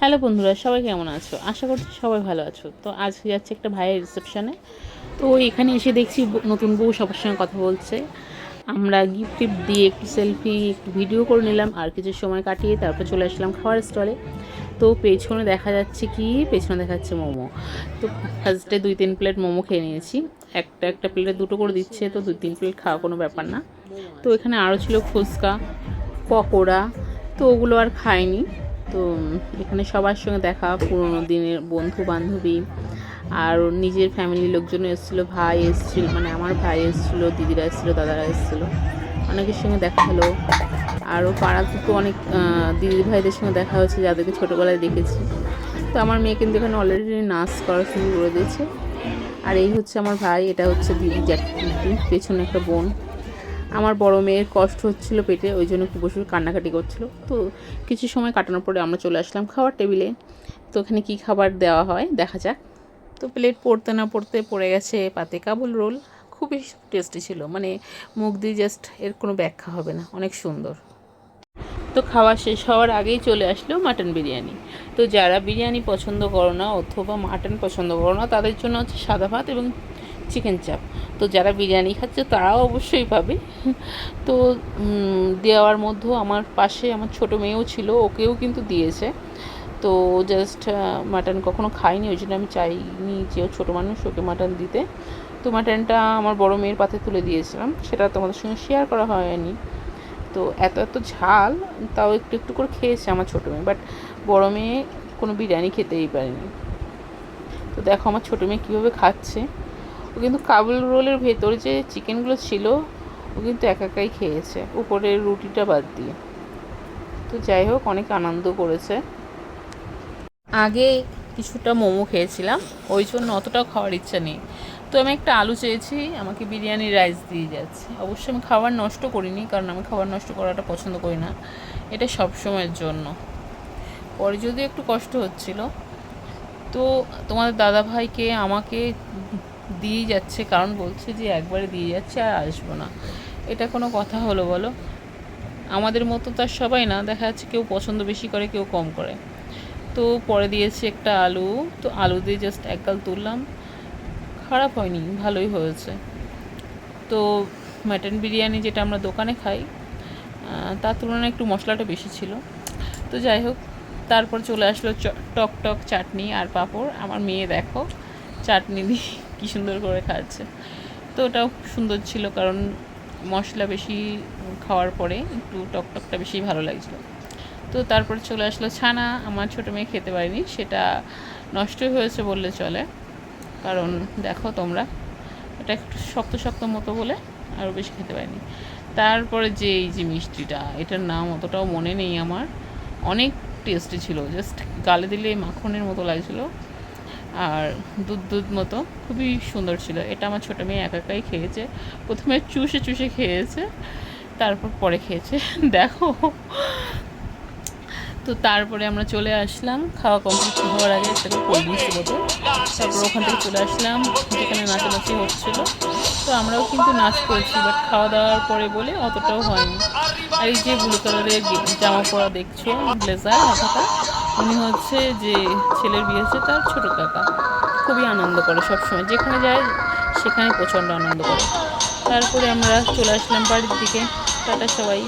Hello বন্ধুরা, সবাই কেমন আছো? আশা করছি সবাই ভালো আছো। তো আজ যাচ্ছে একটা ভাইয়ের রিসেপশনে তো এখানে এসে দেখছি নতুন বউ সবার সঙ্গে কথা বলছে। আমরা গিফট টিফট দিয়ে একটু সেলফি একটু ভিডিও করে নিলাম, আর কিছু সময় কাটিয়ে তারপর চলে আসলাম খাওয়ার স্টলে তো পেছনে দেখা যাচ্ছে কি? পেছনে দেখা যাচ্ছে মোমো। তো ফার্স্টে দুই, তিন প্লেট মোমো খেয়ে নিয়েছি। একটা একটা প্লেটে দুটো করে দিচ্ছে, তো দুই, তিন প্লেট খাওয়া কোনো ব্যাপার না। তো এখানে আরও ছিল ফুচকা, পকোড়া, তো ওগুলো আর খাইনি। তো এখানে সবার সঙ্গে দেখা, পুরোনো দিনের বন্ধু বান্ধবী আর নিজের ফ্যামিলির লোকজন এসেছিল, ভাই এসেছিল মানে আমার ভাই এসেছিল, দিদিরা এসেছিল, দাদারা এসেছিল। অনেকের সঙ্গে দেখা হলো। আরও পাড়াতে তো অনেক দিদি ভাইদের সঙ্গে দেখা হয়েছে, যাদেরকে ছোটোবেলায় দেখেছি। তো আমার মেয়ে কিন্তু এখানে অলরেডি নাচ করা শুরু করে দিয়েছে। আর এই হচ্ছে আমার ভাই, এটা হচ্ছে দিদি জ্যাঠি পেছনে একটা বোন। আমার বড় মেয়ের কষ্ট হচ্ছিল পেটে, ওই জন্য বসে কান্নাকাটি করছিল। তো কিছু সময় কাটানোর পরে আমরা চলে আসলাম খাওয়ার টেবিলে। তো ওখানে কী খাবার দেওয়া হয় দেখা যাক। তো প্লেট পড়তে না পড়তে পড়ে গেছে পাতে কাবুল রোল। খুবই টেস্টি ছিল মানে মুখ দিয়ে জাস্ট এর কোনো ব্যাখ্যা হবে না, অনেক সুন্দর। তো খাওয়া শেষ হওয়ার আগেই চলে আসলো মাটন বিরিয়ানি। তো যারা বিরিয়ানি পছন্দ করো না অথবা মাটন পছন্দ করো না, তাদের জন্য হচ্ছে সাদা ভাত এবং চিকেন চাপ। তো যারা বিরিয়ানি খাচ্ছে তারাও অবশ্যই পাবে। তো দেওয়ার মধ্যেও আমার পাশে আমার ছোটো মেয়েও ছিল, ওকেও কিন্তু দিয়েছে। তো জাস্ট মাটন কখনো খাইনি ওই জন্য আমি চাইনি যে ও ছোটো মানুষ, ওকে মাটন দিতে। তো মাটনটা আমার বড় মেয়ের পাতে তুলে দিয়েছিলাম, সেটা তোমাদের সঙ্গে শেয়ার করা হয়নি। তো এত এত ঝাল, তাও একটু একটু করে খেয়েছে আমার ছোটো মেয়ে বাট বড় মেয়ে কোনো বিরিয়ানি খেতেই পারেনি। তো দেখো আমার ছোটো মেয়ে কীভাবে খাচ্ছে। ও কিন্তু কাবুল রোলের ভেতরে যে চিকেনগুলো ছিল, ও কিন্তু একা একাই খেয়েছে। উপরের রুটিটা বাদ দিয়ে। তো যাই হোক, অনেক আনন্দ করেছে। আগে কিছুটা মোমো খেয়েছিলাম, ওই জন্য অতটাও খাওয়ার ইচ্ছা নেই। তো আমি একটা আলু চেয়েছি, আমাকে বিরিয়ানি রাইস দিয়ে যাচ্ছে। অবশ্যই আমি খাবার নষ্ট করিনি, কারণ আমি খাবার নষ্ট করাটা পছন্দ করি না। এটা সব সময়ের জন্য। পরে যদিও একটু কষ্ট হচ্ছিল, তো তোমাদের দাদা ভাইকে আমাকে দিয়ে যাচ্ছে, কারণ বলছে যে একবারে দিয়ে যাচ্ছে আর আসব না। এটা কোনো কথা হলো বলো? আমাদের মতো তার সবাই না, দেখা যাচ্ছে কেউ পছন্দ বেশি করে, কেউ কম করে। তো পরে দিয়েছি একটা আলু, তো আলু দিয়ে জাস্ট একগাল তুললাম। খারাপ হয়নি, ভালোই হয়েছে। তো মাটন বিরিয়ানি যেটা আমরা দোকানে খাই তার তুলনায় একটু মশলাটা বেশি ছিল। তো যাই হোক, তারপর চলে আসলো টক টক চাটনি আর পাঁপড়। আমার মেয়ে দেখো, চাটনি দিয়ে কী সুন্দর করে খাচ্ছে। তো ওটাও খুব সুন্দর ছিল কারণ মশলা বেশি খাওয়ার পরে একটু টক টকটা বেশি ভালো লাগছিল। তো তারপর চলে আসলো ছানা, আমার ছোটো মেয়ে খেতে পারেনি, সেটা নষ্টই হয়েছে বললে চলে। কারণ দেখো তোমরা, এটা একটু শক্ত শক্ত মতো বলে আরও বেশি খেতে পারিনি। তারপরে যে এই যে মিষ্টিটা, এটার নাম অতটাও মনে নেই আমার। অনেক টেস্টি ছিল জাস্ট গালে দিলে মাখনের মতো লাগছিল। আর দুধ দুধ মতো। খুবই সুন্দর ছিল। এটা আমার ছোটো মেয়ে একা একাই খেয়েছে। প্রথমে চুষে চুষে খেয়েছে, তারপর পরে খেয়েছে। দেখো। তো তারপরে আমরা চলে আসলাম। খাওয়া কমপ্লিট হওয়ার আগে একটা কোল্ড ড্রিঙ্কস বোতল তারপর ওখান থেকে চলে আসলাম, যেখানে নাচানাচি হচ্ছিল। তো আমরাও কিন্তু নাচ করেছি বাট খাওয়া দাওয়ার পরে বলে অতটাও হয়নি। আর এই যে ব্লু কালারের জামা পরা দেখছ ব্লেজার মাথাটা উনি হচ্ছে যে ছেলের বিয়ে হচ্ছে তার ছোটো কাকা। খুবই আনন্দ করে সবসময়। যেখানে যায় সেখানে প্রচণ্ড আনন্দ করে। তারপরে আমরা চলে আসলাম বাড়ির দিকে। টাটা সবাই।